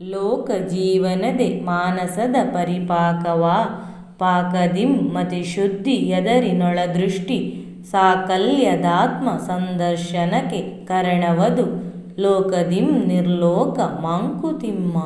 ಲೋಕ ಜೀವನದೆ ಮಾನಸದ ಪರಿಪಾಕವಾ? ಪಾಕದಿಂ ಮತಿ ಶುದ್ಧಿ ಯದರಿನೊಳ ದೃಷ್ಟಿ. ಸಾಕಲ್ಯದಾತ್ಮ ಸಂದರ್ಶನಕ್ಕೆ ಕರಣವದು. ಲೋಕದಿಂ ನಿರ್ಲೋಕ ಮಂಕುತಿಮ್ಮ.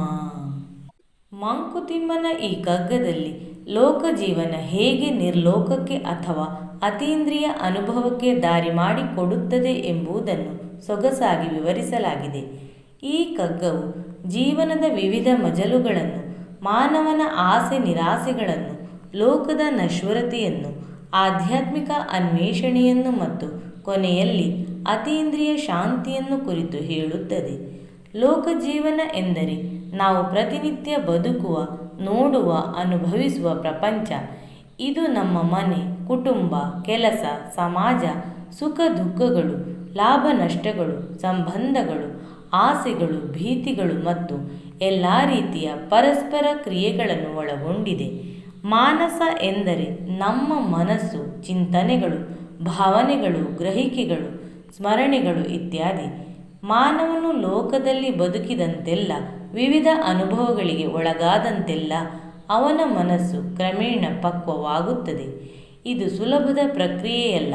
ಮಂಕುತಿಮ್ಮನ ಈ ಕಗ್ಗದಲ್ಲಿ ಲೋಕ ಜೀವನ ಹೇಗೆ ನಿರ್ಲೋಕಕ್ಕೆ ಅಥವಾ ಅತೀಂದ್ರಿಯ ಅನುಭವಕ್ಕೆ ದಾರಿ ಮಾಡಿಕೊಡುತ್ತದೆ ಎಂಬುದನ್ನು ಸೊಗಸಾಗಿ ವಿವರಿಸಲಾಗಿದೆ. ಈ ಕಗ್ಗವು ಜೀವನದ ವಿವಿಧ ಮಜಲುಗಳನ್ನು, ಮಾನವನ ಆಸೆ ನಿರಾಸೆಗಳನ್ನು, ಲೋಕದ ನಶ್ವರತೆಯನ್ನು, ಆಧ್ಯಾತ್ಮಿಕ ಅನ್ವೇಷಣೆಯನ್ನು ಮತ್ತು ಕೊನೆಯಲ್ಲಿ ಅತೀಂದ್ರಿಯ ಶಾಂತಿಯನ್ನು ಕುರಿತು ಹೇಳುತ್ತದೆ. ಲೋಕ ಜೀವನ ಎಂದರೆ ನಾವು ಪ್ರತಿನಿತ್ಯ ಬದುಕುವ, ನೋಡುವ, ಅನುಭವಿಸುವ ಪ್ರಪಂಚ. ಇದು ನಮ್ಮ ಮನೆ, ಕುಟುಂಬ, ಕೆಲಸ, ಸಮಾಜ, ಸುಖ ದುಃಖಗಳು, ಲಾಭ ನಷ್ಟಗಳು, ಸಂಬಂಧಗಳು ಆಸೆಗಳು, ಭೀತಿಗಳು ಮತ್ತು ಎಲ್ಲ ರೀತಿಯ ಪರಸ್ಪರ ಕ್ರಿಯೆಗಳನ್ನು ಒಳಗೊಂಡಿದೆ. ಮಾನಸ ಎಂದರೆ ನಮ್ಮ ಮನಸ್ಸು, ಚಿಂತನೆಗಳು, ಭಾವನೆಗಳು, ಗ್ರಹಿಕೆಗಳು, ಸ್ಮರಣೆಗಳು ಇತ್ಯಾದಿ. ಮಾನವನು ಲೋಕದಲ್ಲಿ ಬದುಕಿದಂತೆಲ್ಲ, ವಿವಿಧ ಅನುಭವಗಳಿಗೆ ಒಳಗಾದಂತೆಲ್ಲ ಅವನ ಮನಸ್ಸು ಕ್ರಮೇಣ ಪಕ್ವವಾಗುತ್ತದೆ. ಇದು ಸುಲಭದ ಪ್ರಕ್ರಿಯೆಯಲ್ಲ.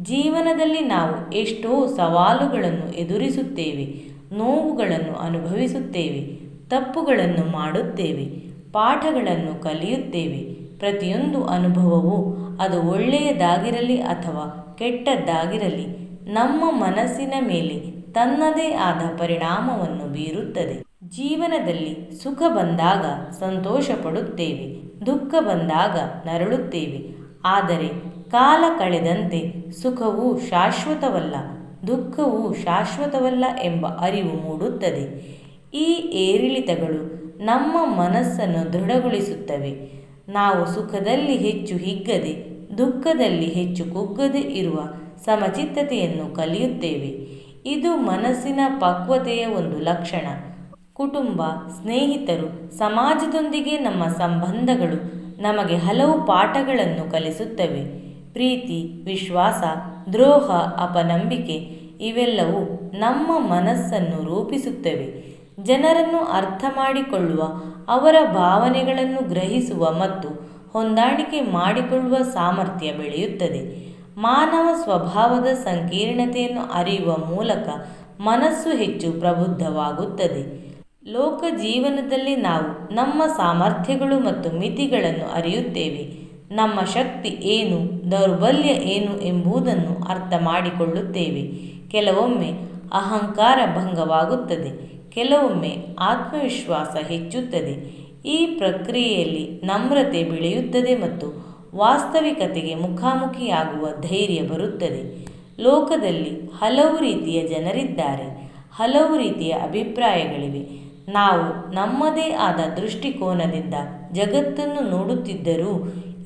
ಜೀವನದಲ್ಲಿ ನಾವು ಎಷ್ಟೋ ಸವಾಲುಗಳನ್ನು ಎದುರಿಸುತ್ತೇವೆ. ನೋವುಗಳನ್ನು ಅನುಭವಿಸುತ್ತೇವೆ, ತಪ್ಪುಗಳನ್ನು ಮಾಡುತ್ತೇವೆ, ಪಾಠಗಳನ್ನು ಕಲಿಯುತ್ತೇವೆ. ಪ್ರತಿಯೊಂದು ಅನುಭವವೂ ಅದು ಒಳ್ಳೆಯದಾಗಿರಲಿ ಅಥವಾ ಕೆಟ್ಟದ್ದಾಗಿರಲಿ, ನಮ್ಮ ಮನಸ್ಸಿನ ಮೇಲೆ ತನ್ನದೇ ಆದ ಪರಿಣಾಮವನ್ನು ಬೀರುತ್ತದೆ. ಜೀವನದಲ್ಲಿ ಸುಖ ಬಂದಾಗ ಸಂತೋಷ ಪಡುತ್ತೇವೆ ದುಃಖ ಬಂದಾಗ ನರಳುತ್ತೇವೆ. ಆದರೆ ಕಾಲ ಕಳೆದಂತೆ ಸುಖವು ಶಾಶ್ವತವಲ್ಲ. ದುಃಖವು ಶಾಶ್ವತವಲ್ಲ ಎಂಬ ಅರಿವು ಮೂಡುತ್ತದೆ. ಈ ಏರಿಳಿತಗಳು ನಮ್ಮ ಮನಸ್ಸನ್ನು ದೃಢಗೊಳಿಸುತ್ತವೆ. ನಾವು ಸುಖದಲ್ಲಿ ಹೆಚ್ಚು ಹಿಗ್ಗದೆ, ದುಃಖದಲ್ಲಿ ಹೆಚ್ಚು ಕುಗ್ಗದೆ ಇರುವ ಸಮಚಿತ್ತತೆಯನ್ನು ಕಲಿಯುತ್ತೇವೆ. ಇದು ಮನಸ್ಸಿನ ಪಕ್ವತೆಯ ಒಂದು ಲಕ್ಷಣ. ಕುಟುಂಬ, ಸ್ನೇಹಿತರು, ಸಮಾಜದೊಂದಿಗೆ ನಮ್ಮ ಸಂಬಂಧಗಳು ನಮಗೆ ಹಲವು ಪಾಠಗಳನ್ನು ಕಲಿಸುತ್ತವೆ. ಪ್ರೀತಿ, ವಿಶ್ವಾಸ ದ್ರೋಹ, ಅಪನಂಬಿಕೆ ಇವೆಲ್ಲವೂ ನಮ್ಮ ಮನಸ್ಸನ್ನು ರೂಪಿಸುತ್ತವೆ. ಜನರನ್ನು ಅರ್ಥ ಮಾಡಿಕೊಳ್ಳುವ ಅವರ ಭಾವನೆಗಳನ್ನು ಗ್ರಹಿಸುವ ಮತ್ತು ಹೊಂದಾಣಿಕೆ ಮಾಡಿಕೊಳ್ಳುವ ಸಾಮರ್ಥ್ಯ ಬೆಳೆಯುತ್ತದೆ. ಮಾನವ ಸ್ವಭಾವದ ಸಂಕೀರ್ಣತೆಯನ್ನು ಅರಿಯುವ ಮೂಲಕ ಮನಸ್ಸು ಹೆಚ್ಚು ಪ್ರಬುದ್ಧವಾಗುತ್ತದೆ. ಲೋಕ ಜೀವನದಲ್ಲಿ ನಾವು ನಮ್ಮ ಸಾಮರ್ಥ್ಯಗಳು ಮತ್ತು ಮಿತಿಗಳನ್ನು ಅರಿಯುತ್ತೇವೆ. ನಮ್ಮ ಶಕ್ತಿ ಏನು, ದೌರ್ಬಲ್ಯ ಏನು ಎಂಬುದನ್ನು ಅರ್ಥ ಮಾಡಿಕೊಳ್ಳುತ್ತೇವೆ ಕೆಲವೊಮ್ಮೆ ಅಹಂಕಾರ ಭಂಗವಾಗುತ್ತದೆ, ಕೆಲವೊಮ್ಮೆ ಆತ್ಮವಿಶ್ವಾಸ ಹೆಚ್ಚುತ್ತದೆ. ಈ ಪ್ರಕ್ರಿಯೆಯಲ್ಲಿ ನಮ್ರತೆ ಬೆಳೆಯುತ್ತದೆ ಮತ್ತು ವಾಸ್ತವಿಕತೆಗೆ ಮುಖಾಮುಖಿಯಾಗುವ ಧೈರ್ಯ ಬರುತ್ತದೆ. ಲೋಕದಲ್ಲಿ ಹಲವು ರೀತಿಯ ಜನರಿದ್ದಾರೆ, ಹಲವು ರೀತಿಯ ಅಭಿಪ್ರಾಯಗಳಿವೆ. ನಾವು ನಮ್ಮದೇ ಆದ ದೃಷ್ಟಿಕೋನದಿಂದ ಜಗತ್ತನ್ನು ನೋಡುತ್ತಿದ್ದರೂ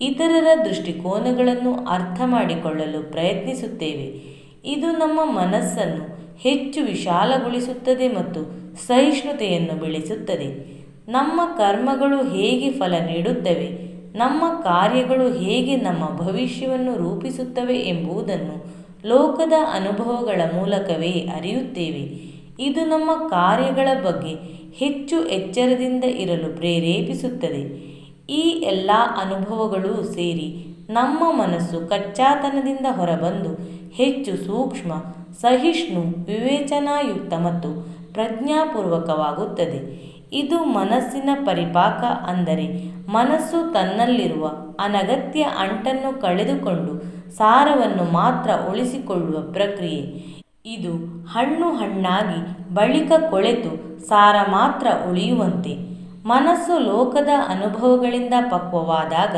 ಇತರರ ದೃಷ್ಟಿಕೋನಗಳನ್ನು ಅರ್ಥ ಮಾಡಿಕೊಳ್ಳಲು ಪ್ರಯತ್ನಿಸುತ್ತೇವೆ. ಇದು ನಮ್ಮ ಮನಸ್ಸನ್ನು ಹೆಚ್ಚು ವಿಶಾಲಗೊಳಿಸುತ್ತದೆ ಮತ್ತು ಸಹಿಷ್ಣುತೆಯನ್ನು ಬೆಳೆಸುತ್ತದೆ. ನಮ್ಮ ಕರ್ಮಗಳು ಹೇಗೆ ಫಲ ನೀಡುತ್ತವೆ, ನಮ್ಮ ಕಾರ್ಯಗಳು ಹೇಗೆ ನಮ್ಮ ಭವಿಷ್ಯವನ್ನು ರೂಪಿಸುತ್ತವೆ ಎಂಬುದನ್ನು ಲೋಕದ ಅನುಭವಗಳ ಮೂಲಕವೇ ಅರಿಯುತ್ತೇವೆ. ಇದು ನಮ್ಮ ಕಾರ್ಯಗಳ ಬಗ್ಗೆ ಹೆಚ್ಚು ಎಚ್ಚರದಿಂದ ಇರಲು ಪ್ರೇರೇಪಿಸುತ್ತದೆ. ಈ ಎಲ್ಲ ಅನುಭವಗಳೂ ಸೇರಿ ನಮ್ಮ ಮನಸ್ಸು ಕಚ್ಚಾತನದಿಂದ ಹೊರಬಂದು ಹೆಚ್ಚು ಸೂಕ್ಷ್ಮ, ಸಹಿಷ್ಣು, ವಿವೇಚನಾಯುಕ್ತ ಮತ್ತು ಪ್ರಜ್ಞಾಪೂರ್ವಕವಾಗುತ್ತದೆ. ಇದು ಮನಸ್ಸಿನ ಪರಿಪಾಕ ಅಂದರೆ ಮನಸ್ಸು ತನ್ನಲ್ಲಿರುವ ಅನಗತ್ಯ ಅಂಟನ್ನು ಕಳೆದುಕೊಂಡು ಸಾರವನ್ನು ಮಾತ್ರ ಉಳಿಸಿಕೊಳ್ಳುವ ಪ್ರಕ್ರಿಯೆ. ಇದು ಹಣ್ಣು ಹಣ್ಣಾಗಿ ಬಳಿಕ ಕೊಳೆತು ಸಾರ ಮಾತ್ರ ಉಳಿಯುವಂತೆ ಮನಸ್ಸು ಲೋಕದ ಅನುಭವಗಳಿಂದ ಪಕ್ವವಾದಾಗ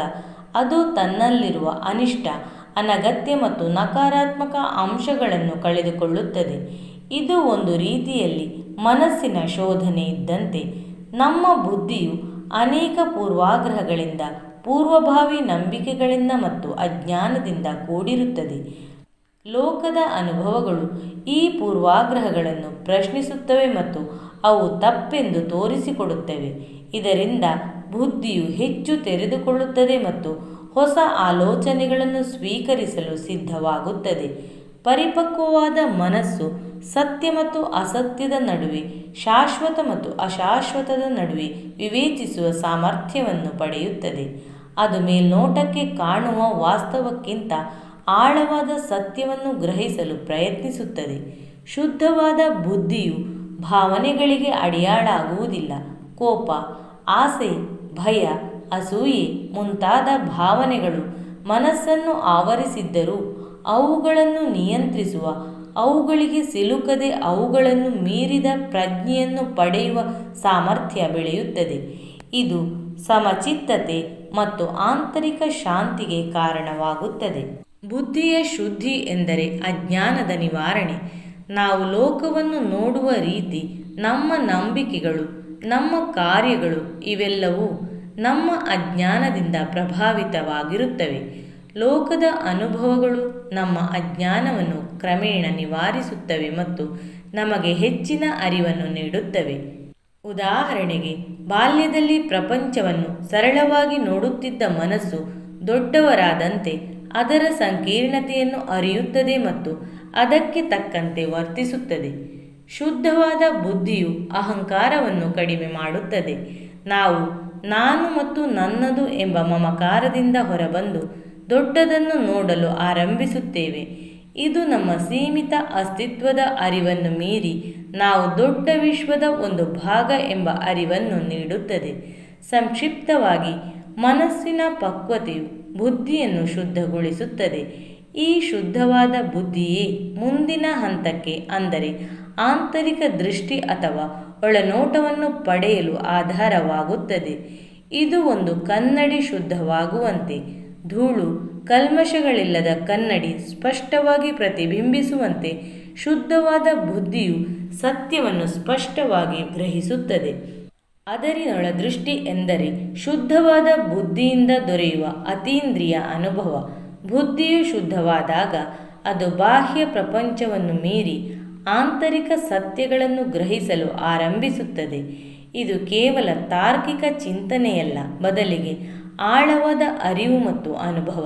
ಅದು ತನ್ನಲ್ಲಿರುವ ಅನಿಷ್ಟ, ಅನಗತ್ಯ ಮತ್ತು ನಕಾರಾತ್ಮಕ ಅಂಶಗಳನ್ನು ಕಳೆದುಕೊಳ್ಳುತ್ತದೆ. ಇದು ಒಂದು ರೀತಿಯಲ್ಲಿ ಮನಸ್ಸಿನ ಶೋಧನೆ ಇದ್ದಂತೆ ನಮ್ಮ ಬುದ್ಧಿಯು ಅನೇಕ ಪೂರ್ವಾಗ್ರಹಗಳಿಂದ ಪೂರ್ವಭಾವಿ ನಂಬಿಕೆಗಳಿಂದ ಮತ್ತು ಅಜ್ಞಾನದಿಂದ ಕೂಡಿರುತ್ತದೆ. ಲೋಕದ ಅನುಭವಗಳು ಈ ಪೂರ್ವಾಗ್ರಹಗಳನ್ನು ಪ್ರಶ್ನಿಸುತ್ತವೆ ಮತ್ತು ಅವು ತಪ್ಪೆಂದು ತೋರಿಸಿಕೊಡುತ್ತವೆ. ಇದರಿಂದ ಬುದ್ಧಿಯು ಹೆಚ್ಚು ತೆರೆದುಕೊಳ್ಳುತ್ತದೆ ಮತ್ತು ಹೊಸ ಆಲೋಚನೆಗಳನ್ನು ಸ್ವೀಕರಿಸಲು ಸಿದ್ಧವಾಗುತ್ತದೆ. ಪರಿಪಕ್ವವಾದ ಮನಸ್ಸು ಸತ್ಯ ಮತ್ತು ಅಸತ್ಯದ ನಡುವೆ, ಶಾಶ್ವತ ಮತ್ತು ಅಶಾಶ್ವತದ ನಡುವೆ ವಿವೇಚಿಸುವ ಸಾಮರ್ಥ್ಯವನ್ನು ಪಡೆಯುತ್ತದೆ. ಅದು ಮೇಲ್ನೋಟಕ್ಕೆ ಕಾಣುವ ವಾಸ್ತವಕ್ಕಿಂತ ಆಳವಾದ ಸತ್ಯವನ್ನು ಗ್ರಹಿಸಲು ಪ್ರಯತ್ನಿಸುತ್ತದೆ. ಶುದ್ಧವಾದ ಬುದ್ಧಿಯು ಭಾವನೆಗಳಿಗೆ ಅಡಿಯಾಳಾಗುವುದಿಲ್ಲ. ಕೋಪ ಆಸೆ, ಭಯ, ಅಸೂಯೆ ಮುಂತಾದ ಭಾವನೆಗಳು ಮನಸ್ಸನ್ನು ಆವರಿಸಿದ್ದರೂ ಅವುಗಳನ್ನು ನಿಯಂತ್ರಿಸುವ, ಅವುಗಳಿಗೆ ಸಿಲುಕದೆ ಅವುಗಳನ್ನು ಮೀರಿದ ಪ್ರಜ್ಞೆಯನ್ನು ಪಡೆಯುವ ಸಾಮರ್ಥ್ಯ ಬೆಳೆಯುತ್ತದೆ. ಇದು ಸಮಚಿತ್ತತೆ ಮತ್ತು ಆಂತರಿಕ ಶಾಂತಿಗೆ ಕಾರಣವಾಗುತ್ತದೆ. ಬುದ್ಧಿಯ ಶುದ್ಧಿ ಎಂದರೆ ಅಜ್ಞಾನದ ನಿವಾರಣೆ. ನಾವು ಲೋಕವನ್ನು ನೋಡುವ ರೀತಿ ನಮ್ಮ ನಂಬಿಕೆಗಳು ನಮ್ಮ ಕಾರ್ಯಗಳು ಇವೆಲ್ಲವೂ ನಮ್ಮ ಅಜ್ಞಾನದಿಂದ ಪ್ರಭಾವಿತವಾಗಿರುತ್ತವೆ. ಲೋಕದ ಅನುಭವಗಳು ನಮ್ಮ ಅಜ್ಞಾನವನ್ನು ಕ್ರಮೇಣ ನಿವಾರಿಸುತ್ತವೆ ಮತ್ತು ನಮಗೆ ಹೆಚ್ಚಿನ ಅರಿವನ್ನು ನೀಡುತ್ತವೆ. ಉದಾಹರಣೆಗೆ, ಬಾಲ್ಯದಲ್ಲಿ ಪ್ರಪಂಚವನ್ನು ಸರಳವಾಗಿ ನೋಡುತ್ತಿದ್ದ ಮನಸ್ಸು ದೊಡ್ಡವರಾದಂತೆ ಅದರ ಸಂಕೀರ್ಣತೆಯನ್ನು ಅರಿಯುತ್ತದೆ ಮತ್ತು ಅದಕ್ಕೆ ತಕ್ಕಂತೆ ವರ್ತಿಸುತ್ತದೆ. ಶುದ್ಧವಾದ ಬುದ್ಧಿಯು ಅಹಂಕಾರವನ್ನು ಕಡಿಮೆ ಮಾಡುತ್ತದೆ. ನಾವು ನಾನು ಮತ್ತು ನನ್ನದು ಎಂಬ ಮಮಕಾರದಿಂದ ಹೊರಬಂದು ದೊಡ್ಡದನ್ನು ನೋಡಲು ಆರಂಭಿಸುತ್ತೇವೆ. ಇದು ನಮ್ಮ ಸೀಮಿತ ಅಸ್ತಿತ್ವದ ಅರಿವನ್ನು ಮೀರಿ ನಾವು ದೊಡ್ಡ ವಿಶ್ವದ ಒಂದು ಭಾಗ ಎಂಬ ಅರಿವನ್ನು ನೀಡುತ್ತದೆ. ಸಂಕ್ಷಿಪ್ತವಾಗಿ, ಮನಸ್ಸಿನ ಪಕ್ವತೆಯು ಬುದ್ಧಿಯನ್ನು ಶುದ್ಧಗೊಳಿಸುತ್ತದೆ. ಈ ಶುದ್ಧವಾದ ಬುದ್ಧಿಯೇ ಮುಂದಿನ ಹಂತಕ್ಕೆ ಅಂದರೆ ಆಂತರಿಕ ದೃಷ್ಟಿ ಅಥವಾ ಒಳನೋಟವನ್ನು ಪಡೆಯಲು ಆಧಾರವಾಗುತ್ತದೆ. ಇದು ಒಂದು ಕನ್ನಡಿ ಶುದ್ಧವಾಗುವಂತೆ, ಧೂಳು, ಕಲ್ಮಶಗಳಿಲ್ಲದ ಕನ್ನಡಿ ಸ್ಪಷ್ಟವಾಗಿ ಪ್ರತಿಬಿಂಬಿಸುವಂತೆ ಶುದ್ಧವಾದ ಬುದ್ಧಿಯು ಸತ್ಯವನ್ನು ಸ್ಪಷ್ಟವಾಗಿ ಗ್ರಹಿಸುತ್ತದೆ. ಅದರಿನೊಳ ದೃಷ್ಟಿ ಎಂದರೆ ಶುದ್ಧವಾದ ಬುದ್ಧಿಯಿಂದ ದೊರೆಯುವ ಅತೀಂದ್ರಿಯ ಅನುಭವ. ಬುದ್ಧಿಯು ಶುದ್ಧವಾದಾಗ ಅದು ಬಾಹ್ಯ ಪ್ರಪಂಚವನ್ನು ಮೀರಿ ಆಂತರಿಕ ಸತ್ಯಗಳನ್ನು ಗ್ರಹಿಸಲು ಆರಂಭಿಸುತ್ತದೆ. ಇದು ಕೇವಲ ತಾರ್ಕಿಕ ಚಿಂತನೆಯಲ್ಲ, ಬದಲಿಗೆ ಆಳವಾದ ಅರಿವು ಮತ್ತು ಅನುಭವ.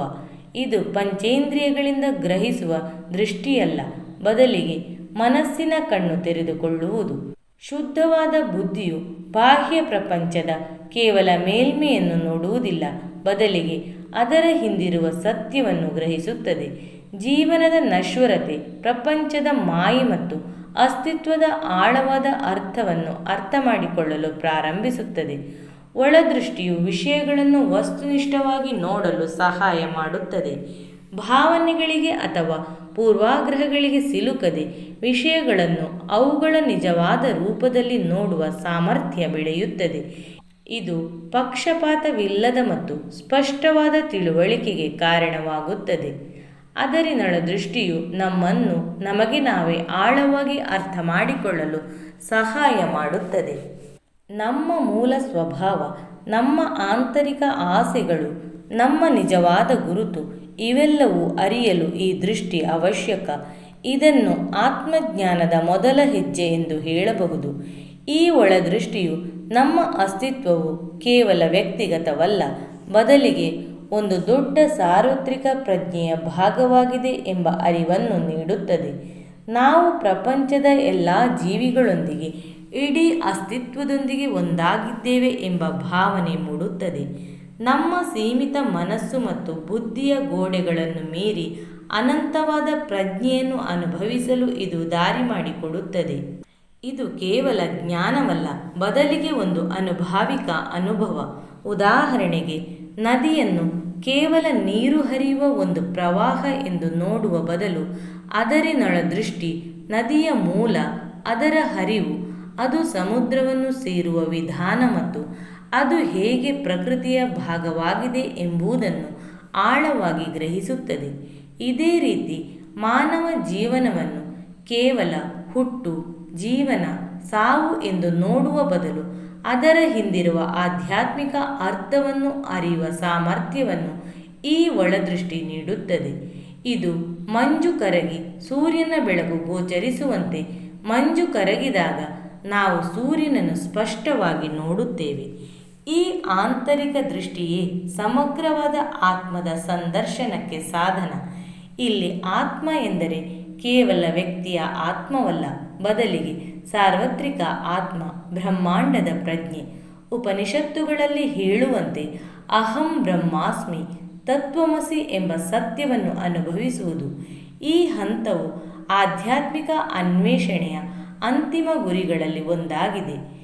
ಇದು ಪಂಚೇಂದ್ರಿಯಗಳಿಂದ ಗ್ರಹಿಸುವ ದೃಷ್ಟಿಯಲ್ಲ, ಬದಲಿಗೆ ಮನಸ್ಸಿನ ಕಣ್ಣು ತೆರೆದುಕೊಳ್ಳುವುದು. ಶುದ್ಧವಾದ ಬುದ್ಧಿಯು ಬಾಹ್ಯ ಪ್ರಪಂಚದ ಕೇವಲ ಮೇಲ್ಮೆಯನ್ನು ನೋಡುವುದಿಲ್ಲ, ಬದಲಿಗೆ ಅದರ ಹಿಂದಿರುವ ಸತ್ಯವನ್ನು ಗ್ರಹಿಸುತ್ತದೆ. ಜೀವನದ ನಶ್ವರತೆ, ಪ್ರಪಂಚದ ಮಾಯೆ ಮತ್ತು ಅಸ್ತಿತ್ವದ ಆಳವಾದ ಅರ್ಥವನ್ನು ಅರ್ಥ ಮಾಡಿಕೊಳ್ಳಲು ಪ್ರಾರಂಭಿಸುತ್ತದೆ. ಒಳದೃಷ್ಟಿಯು ವಿಷಯಗಳನ್ನು ವಸ್ತುನಿಷ್ಠವಾಗಿ ನೋಡಲು ಸಹಾಯ ಮಾಡುತ್ತದೆ. ಭಾವನೆಗಳಿಗೆ ಅಥವಾ ಪೂರ್ವಾಗ್ರಹಗಳಿಗೆ ಸಿಲುಕದೆ ವಿಷಯಗಳನ್ನು ಅವುಗಳ ನಿಜವಾದ ರೂಪದಲ್ಲಿ ನೋಡುವ ಸಾಮರ್ಥ್ಯ ಬೆಳೆಯುತ್ತದೆ. ಇದು ಪಕ್ಷಪಾತವಿಲ್ಲದ ಮತ್ತು ಸ್ಪಷ್ಟವಾದ ತಿಳುವಳಿಕೆಗೆ ಕಾರಣವಾಗುತ್ತದೆ. ಅದರಿನಳ ದೃಷ್ಟಿಯು ನಮ್ಮನ್ನು ನಮಗೆ ನಾವೇ ಆಳವಾಗಿ ಅರ್ಥ ಮಾಡಿಕೊಳ್ಳಲು ಸಹಾಯ ಮಾಡುತ್ತದೆ. ನಮ್ಮ ಮೂಲ ಸ್ವಭಾವ, ನಮ್ಮ ಆಂತರಿಕ ಆಸೆಗಳು, ನಮ್ಮ ನಿಜವಾದ ಗುರುತು ಇವೆಲ್ಲವೂ ಅರಿಯಲು ಈ ದೃಷ್ಟಿ ಅವಶ್ಯಕ. ಇದನ್ನು ಆತ್ಮಜ್ಞಾನದ ಮೊದಲ ಹೆಜ್ಜೆ ಎಂದು ಹೇಳಬಹುದು. ಈ ಒಳದೃಷ್ಟಿಯು ನಮ್ಮ ಅಸ್ತಿತ್ವವು ಕೇವಲ ವ್ಯಕ್ತಿಗತವಲ್ಲ, ಬದಲಿಗೆ ಒಂದು ದೊಡ್ಡ ಸಾರ್ವತ್ರಿಕ ಪ್ರಜ್ಞೆಯ ಭಾಗವಾಗಿದೆ ಎಂಬ ಅರಿವನ್ನು ನೀಡುತ್ತದೆ. ನಾವು ಪ್ರಪಂಚದ ಎಲ್ಲ ಜೀವಿಗಳೊಂದಿಗೆ ಇಡೀ ಅಸ್ತಿತ್ವದೊಂದಿಗೆ ಒಂದಾಗಿದ್ದೇವೆ ಎಂಬ ಭಾವನೆ ಮೂಡುತ್ತದೆ. ನಮ್ಮ ಸೀಮಿತ ಮನಸ್ಸು ಮತ್ತು ಬುದ್ಧಿಯ ಗೋಡೆಗಳನ್ನು ಮೀರಿ ಅನಂತವಾದ ಪ್ರಜ್ಞೆಯನ್ನು ಅನುಭವಿಸಲು ಇದು ದಾರಿ ಮಾಡಿಕೊಡುತ್ತದೆ. ಇದು ಕೇವಲ ಜ್ಞಾನವಲ್ಲ, ಬದಲಿಗೆ ಒಂದು ಅನುಭಾವಿಕ ಅನುಭವ. ಉದಾಹರಣೆಗೆ, ನದಿಯನ್ನು ಕೇವಲ ನೀರು ಹರಿಯುವ ಒಂದು ಪ್ರವಾಹ ಎಂದು ನೋಡುವ ಬದಲು ಅದರಿನೊಳ ದೃಷ್ಟಿ ನದಿಯ ಮೂಲ, ಅದರ ಹರಿವು, ಅದು ಸಮುದ್ರವನ್ನು ಸೇರುವ ವಿಧಾನ ಮತ್ತು ಅದು ಹೇಗೆ ಪ್ರಕೃತಿಯ ಭಾಗವಾಗಿದೆ ಎಂಬುದನ್ನು ಆಳವಾಗಿ ಗ್ರಹಿಸುತ್ತದೆ. ಇದೇ ರೀತಿ ಮಾನವ ಜೀವನವನ್ನು ಕೇವಲ ಹುಟ್ಟು, ಜೀವನ, ಸಾವು ಎಂದು ನೋಡುವ ಬದಲು ಅದರ ಹಿಂದಿರುವ ಆಧ್ಯಾತ್ಮಿಕ ಅರ್ಥವನ್ನು, ಅರಿಯುವ ಸಾಮರ್ಥ್ಯವನ್ನು ಈ ಒಳದೃಷ್ಟಿ ನೀಡುತ್ತದೆ. ಇದು ಮಂಜು ಕರಗಿ ಸೂರ್ಯನ ಬೆಳಕು ಗೋಚರಿಸುವಂತೆ ಮಂಜು ಕರಗಿದಾಗ ನಾವು ಸೂರ್ಯನನ್ನು ಸ್ಪಷ್ಟವಾಗಿ ನೋಡುತ್ತೇವೆ. ಈ ಆಂತರಿಕ ದೃಷ್ಟಿಯೇ ಸಮಗ್ರವಾದ ಆತ್ಮದ ಸಂದರ್ಶನಕ್ಕೆ ಸಾಧನ. ಇಲ್ಲಿ ಆತ್ಮ ಎಂದರೆ ಕೇವಲ ವ್ಯಕ್ತಿಯ ಆತ್ಮವಲ್ಲ, ಬದಲಿಗೆ ಸಾರ್ವತ್ರಿಕ ಆತ್ಮ, ಬ್ರಹ್ಮಾಂಡದ ಪ್ರಜ್ಞೆ. ಉಪನಿಷತ್ತುಗಳಲ್ಲಿ ಹೇಳುವಂತೆ ಅಹಂ ಬ್ರಹ್ಮಾಸ್ಮಿ ತತ್ವಮಸಿ ಎಂಬ ಸತ್ಯವನ್ನು ಅನುಭವಿಸುವುದು. ಈ ಹಂತವು ಆಧ್ಯಾತ್ಮಿಕ ಅನ್ವೇಷಣೆಯ ಅಂತಿಮ ಗುರಿಗಳಲ್ಲಿ ಒಂದಾಗಿದೆ.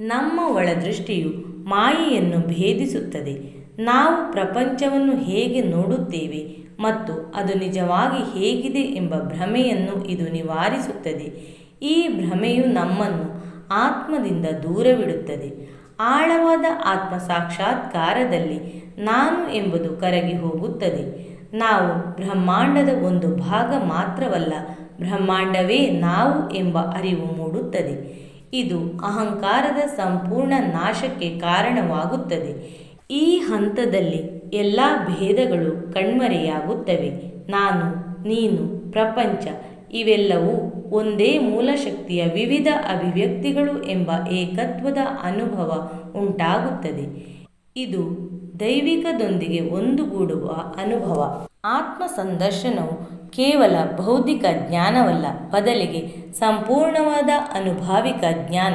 ನಮ್ಮ ಒಳದೃಷ್ಟಿಯು ಮಾಯೆಯನ್ನು ಭೇದಿಸುತ್ತದೆ. ನಾವು ಪ್ರಪಂಚವನ್ನು ಹೇಗೆ ನೋಡುತ್ತೇವೆ ಮತ್ತು ಅದು ನಿಜವಾಗಿ ಹೇಗಿದೆ ಎಂಬ ಭ್ರಮೆಯನ್ನು ಇದು ನಿವಾರಿಸುತ್ತದೆ. ಈ ಭ್ರಮೆಯು ನಮ್ಮನ್ನು ಆತ್ಮದಿಂದ ದೂರವಿಡುತ್ತದೆ. ಆಳವಾದ ಆತ್ಮ ಸಾಕ್ಷಾತ್ಕಾರದಲ್ಲಿ ನಾನು ಎಂಬುದು ಕರಗಿ ಹೋಗುತ್ತದೆ. ನಾವು ಬ್ರಹ್ಮಾಂಡದ ಒಂದು ಭಾಗ ಮಾತ್ರವಲ್ಲ, ಬ್ರಹ್ಮಾಂಡವೇ ನಾವು ಎಂಬ ಅರಿವು ಮೂಡುತ್ತದೆ. ಇದು ಅಹಂಕಾರದ ಸಂಪೂರ್ಣ ನಾಶಕ್ಕೆ ಕಾರಣವಾಗುತ್ತದೆ. ಈ ಹಂತದಲ್ಲಿ ಎಲ್ಲ ಭೇದಗಳು ಕಣ್ಮರೆಯಾಗುತ್ತವೆ. ನಾನು, ನೀನು, ಪ್ರಪಂಚ ಇವೆಲ್ಲವೂ ಒಂದೇ ಮೂಲಶಕ್ತಿಯ ವಿವಿಧ ಅಭಿವ್ಯಕ್ತಿಗಳು ಎಂಬ ಏಕತ್ವದ ಅನುಭವ ಉಂಟಾಗುತ್ತದೆ. ಇದು ದೈವಿಕದೊಂದಿಗೆ ಒಂದುಗೂಡುವ ಅನುಭವ. ಆತ್ಮ ಸಂದರ್ಶನವು ಕೇವಲ ಬೌದ್ಧಿಕ ಜ್ಞಾನವಲ್ಲ, ಬದಲಿಗೆ ಸಂಪೂರ್ಣವಾದ ಅನುಭಾವಿಕ ಜ್ಞಾನ.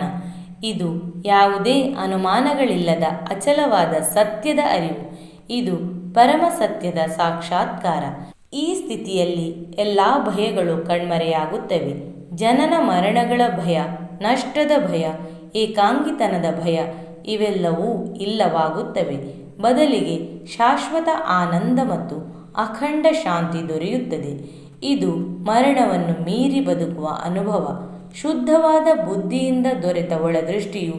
ಇದು ಯಾವುದೇ ಅನುಮಾನಗಳಿಲ್ಲದ ಅಚಲವಾದ ಸತ್ಯದ ಅರಿವು. ಇದು ಪರಮ ಸತ್ಯದ ಸಾಕ್ಷಾತ್ಕಾರ. ಈ ಸ್ಥಿತಿಯಲ್ಲಿ ಎಲ್ಲ ಭಯಗಳು ಕಣ್ಮರೆಯಾಗುತ್ತವೆ. ಜನನ ಮರಣಗಳ ಭಯ, ನಷ್ಟದ ಭಯ, ಏಕಾಂಗಿತನದ ಭಯ ಇವೆಲ್ಲವೂ ಇಲ್ಲವಾಗುತ್ತವೆ. ಬದಲಿಗೆ ಶಾಶ್ವತ ಆನಂದ ಮತ್ತು ಅಖಂಡ ಶಾಂತಿ ದೊರೆಯುತ್ತದೆ. ಇದು ಮರಣವನ್ನು ಮೀರಿ ಬದುಕುವ ಅನುಭವ. ಶುದ್ಧವಾದ ಬುದ್ಧಿಯಿಂದ ದೊರೆತ ಒಳದೃಷ್ಟಿಯು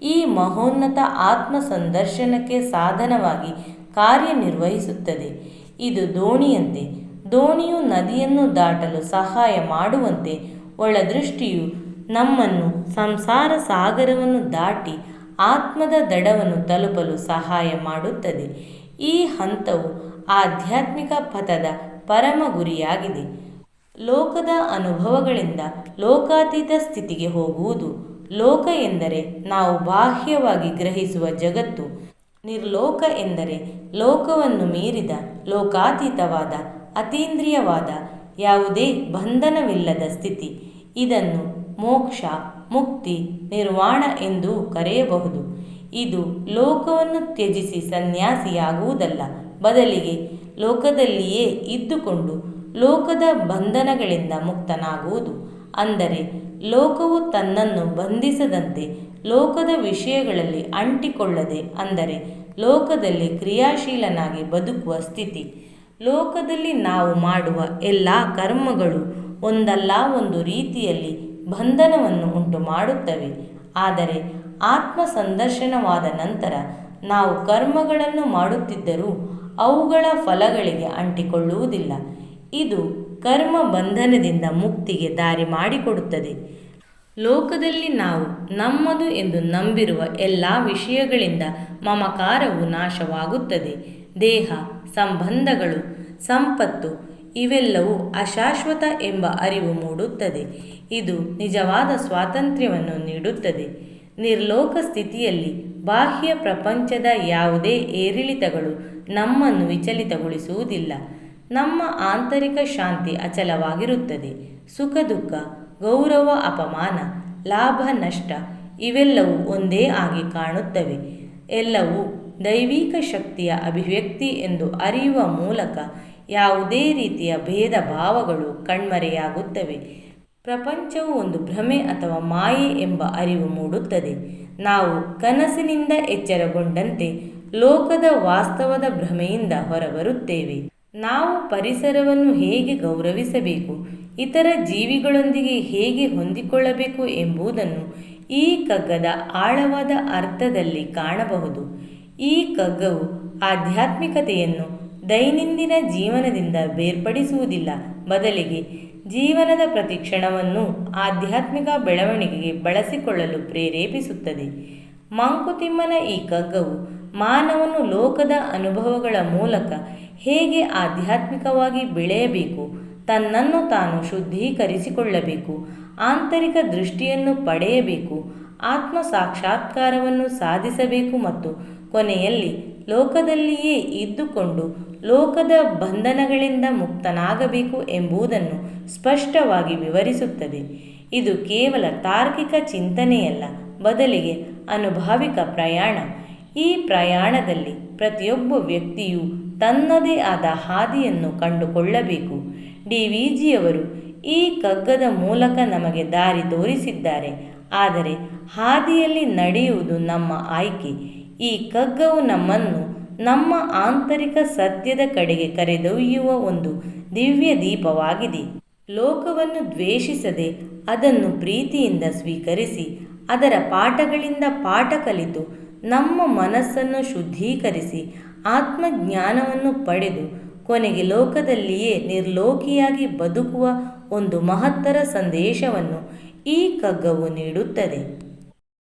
ಈ ಮಹೋನ್ನತ ಆತ್ಮ ಸಂದರ್ಶನಕ್ಕೆ ಸಾಧನವಾಗಿ ಕಾರ್ಯನಿರ್ವಹಿಸುತ್ತದೆ. ಇದು ದೋಣಿಯಂತೆ. ದೋಣಿಯು ನದಿಯನ್ನು ದಾಟಲು ಸಹಾಯ ಮಾಡುವಂತೆ ಒಳದೃಷ್ಟಿಯು ನಮ್ಮನ್ನು ಸಂಸಾರ ಸಾಗರವನ್ನು ದಾಟಿ ಆತ್ಮದ ದಡವನ್ನು ತಲುಪಲು ಸಹಾಯ ಮಾಡುತ್ತದೆ. ಈ ಹಂತವು ಆಧ್ಯಾತ್ಮಿಕ ಪಥದ ಪರಮ ಗುರಿಯಾಗಿದೆ. ಲೋಕದ ಅನುಭವಗಳಿಂದ ಲೋಕಾತೀತ ಸ್ಥಿತಿಗೆ ಹೋಗುವುದು. ಲೋಕ ಎಂದರೆ ನಾವು ಬಾಹ್ಯವಾಗಿ ಗ್ರಹಿಸುವ ಜಗತ್ತು. ನಿರ್ಲೋಕ ಎಂದರೆ ಲೋಕವನ್ನು ಮೀರಿದ, ಲೋಕಾತೀತವಾದ, ಅತೀಂದ್ರಿಯವಾದ, ಯಾವುದೇ ಬಂಧನವಿಲ್ಲದ ಸ್ಥಿತಿ. ಇದನ್ನು ಮೋಕ್ಷ, ಮುಕ್ತಿ, ನಿರ್ವಾಣ ಎಂದು ಕರೆಯಬಹುದು. ಇದು ಲೋಕವನ್ನು ತ್ಯಜಿಸಿ ಸನ್ಯಾಸಿಯಾಗುವುದಲ್ಲ, ಬದಲಿಗೆ ಲೋಕದಲ್ಲಿಯೇ ಇದ್ದುಕೊಂಡು ಲೋಕದ ಬಂಧನಗಳಿಂದ ಮುಕ್ತನಾಗುವುದು. ಅಂದರೆ, ಲೋಕವು ತನ್ನನ್ನು ಬಂಧಿಸದಂತೆ ಲೋಕದ ವಿಷಯಗಳಲ್ಲಿ ಅಂಟಿಕೊಳ್ಳದೆ, ಅಂದರೆ, ಲೋಕದಲ್ಲಿ ಕ್ರಿಯಾಶೀಲನಾಗಿ ಬದುಕುವ ಸ್ಥಿತಿ. ಲೋಕದಲ್ಲಿ ನಾವು ಮಾಡುವ ಎಲ್ಲ ಕರ್ಮಗಳು ಒಂದಲ್ಲ ಒಂದು ರೀತಿಯಲ್ಲಿ ಬಂಧನವನ್ನು ಉಂಟು ಮಾಡುತ್ತವೆ ಆದರೆ ಆತ್ಮ ಸಂದರ್ಶನವಾದ ನಂತರ ನಾವು ಕರ್ಮಗಳನ್ನು ಮಾಡುತ್ತಿದ್ದರೂ ಅವುಗಳ ಫಲಗಳಿಗೆ ಅಂಟಿಕೊಳ್ಳುವುದಿಲ್ಲ. ಇದು ಕರ್ಮ ಬಂಧನದಿಂದ ಮುಕ್ತಿಗೆ ದಾರಿ ಮಾಡಿಕೊಡುತ್ತದೆ. ಲೋಕದಲ್ಲಿ ನಾವು ನಮ್ಮದು ಎಂದು ನಂಬಿರುವ ಎಲ್ಲ ವಿಷಯಗಳಿಂದ ಮಮಕಾರವು ನಾಶವಾಗುತ್ತದೆ. ದೇಹ, ಸಂಬಂಧಗಳು, ಸಂಪತ್ತು ಇವೆಲ್ಲವೂ ಅಶಾಶ್ವತ ಎಂಬ ಅರಿವು ಮೂಡುತ್ತದೆ. ಇದು ನಿಜವಾದ ಸ್ವಾತಂತ್ರ್ಯವನ್ನು ನೀಡುತ್ತದೆ. ನಿರ್ಲೋಕ ಸ್ಥಿತಿಯಲ್ಲಿ ಬಾಹ್ಯ ಪ್ರಪಂಚದ ಯಾವುದೇ ಏರಿಳಿತಗಳು ನಮ್ಮನ್ನು ವಿಚಲಿತಗೊಳಿಸುವುದಿಲ್ಲ. ನಮ್ಮ ಆಂತರಿಕ ಶಾಂತಿ ಅಚಲವಾಗಿರುತ್ತದೆ. ಸುಖ, ದುಃಖ, ಗೌರವ, ಅಪಮಾನ, ಲಾಭ, ನಷ್ಟ ಇವೆಲ್ಲವೂ ಒಂದೇ ಆಗಿ ಕಾಣುತ್ತವೆ. ಎಲ್ಲವೂ ದೈವಿಕ ಶಕ್ತಿಯ ಅಭಿವ್ಯಕ್ತಿ ಎಂದು ಅರಿಯುವ ಮೂಲಕ ಯಾವುದೇ ರೀತಿಯ ಭೇದ ಭಾವಗಳು ಕಣ್ಮರೆಯಾಗುತ್ತವೆ. ಪ್ರಪಂಚವು ಒಂದು ಭ್ರಮೆ ಅಥವಾ ಮಾಯೆ ಎಂಬ ಅರಿವು ಮೂಡುತ್ತದೆ. ನಾವು ಕನಸಿನಿಂದ ಎಚ್ಚರಗೊಂಡಂತೆ ಲೋಕದ ವಾಸ್ತವದ ಭ್ರಮೆಯಿಂದ ಹೊರಬರುತ್ತೇವೆ. ನಾವು ಪರಿಸರವನ್ನು ಹೇಗೆ ಗೌರವಿಸಬೇಕು, ಇತರ ಜೀವಿಗಳೊಂದಿಗೆ ಹೇಗೆ ಹೊಂದಿಕೊಳ್ಳಬೇಕು ಎಂಬುದನ್ನು ಈ ಕಗ್ಗದ ಆಳವಾದ ಅರ್ಥದಲ್ಲಿ ಕಾಣಬಹುದು. ಈ ಕಗ್ಗವು ಆಧ್ಯಾತ್ಮಿಕತೆಯನ್ನು ದೈನಂದಿನ ಜೀವನದಿಂದ ಬೇರ್ಪಡಿಸುವುದಿಲ್ಲ. ಬದಲಿಗೆ ಜೀವನದ ಪ್ರತಿ ಕ್ಷಣವನ್ನು ಆಧ್ಯಾತ್ಮಿಕ ಬೆಳವಣಿಗೆಗೆ ಬಳಸಿಕೊಳ್ಳಲು ಪ್ರೇರೇಪಿಸುತ್ತದೆ. ಮಂಕುತಿಮ್ಮನ ಈ ಕಗ್ಗವು ಮಾನವನು ಲೋಕದ ಅನುಭವಗಳ ಮೂಲಕ ಹೇಗೆ ಆಧ್ಯಾತ್ಮಿಕವಾಗಿ ಬೆಳೆಯಬೇಕು, ತನ್ನನ್ನು ತಾನು ಶುದ್ಧೀಕರಿಸಿಕೊಳ್ಳಬೇಕು, ಆಂತರಿಕ ದೃಷ್ಟಿಯನ್ನು ಪಡೆಯಬೇಕು ಆತ್ಮ ಸಾಕ್ಷಾತ್ಕಾರವನ್ನು ಸಾಧಿಸಬೇಕು ಮತ್ತು ಕೊನೆಯಲ್ಲಿ ಲೋಕದಲ್ಲಿಯೇ ಇದ್ದುಕೊಂಡು ಲೋಕದ ಬಂಧನಗಳಿಂದ ಮುಕ್ತನಾಗಬೇಕು ಎಂಬುದನ್ನು ಸ್ಪಷ್ಟವಾಗಿ ವಿವರಿಸುತ್ತದೆ. ಇದು ಕೇವಲ ತಾರ್ಕಿಕ ಚಿಂತನೆಯಲ್ಲ, ಬದಲಿಗೆ ಅನುಭಾವಿಕ ಪ್ರಯಾಣ. ಈ ಪ್ರಯಾಣದಲ್ಲಿ ಪ್ರತಿಯೊಬ್ಬ ವ್ಯಕ್ತಿಯು ತನ್ನದೇ ಆದ ಹಾದಿಯನ್ನು ಕಂಡುಕೊಳ್ಳಬೇಕು. ಡಿ ವಿ ಜಿಯವರು ಈ ಕಗ್ಗದ ಮೂಲಕ ನಮಗೆ ದಾರಿ ತೋರಿಸಿದ್ದಾರೆ. ಆದರೆ ಹಾದಿಯಲ್ಲಿ ನಡೆಯುವುದು ನಮ್ಮ ಆಯ್ಕೆ. ಈ ಕಗ್ಗವು ನಮ್ಮನ್ನು ನಮ್ಮ ಆಂತರಿಕ ಸತ್ಯದ ಕಡೆಗೆ ಕರೆದೊಯ್ಯುವ ಒಂದು ದಿವ್ಯ ದೀಪವಾಗಿದೆ. ಲೋಕವನ್ನು ದ್ವೇಷಿಸದೆ ಅದನ್ನು ಪ್ರೀತಿಯಿಂದ ಸ್ವೀಕರಿಸಿ, ಅದರ ಪಾಠಗಳಿಂದ ಪಾಠ ಕಲಿತು ನಮ್ಮ ಮನಸ್ಸನ್ನು ಶುದ್ಧೀಕರಿಸಿ ಆತ್ಮಜ್ಞಾನವನ್ನು ಪಡೆದು ಕೊನೆಗೆ ಲೋಕದಲ್ಲಿಯೇ ನಿರ್ಲೋಕಿಯಾಗಿ ಬದುಕುವ ಒಂದು ಮಹತ್ತರ ಸಂದೇಶವನ್ನು ಈ ಕಗ್ಗವು ನೀಡುತ್ತದೆ.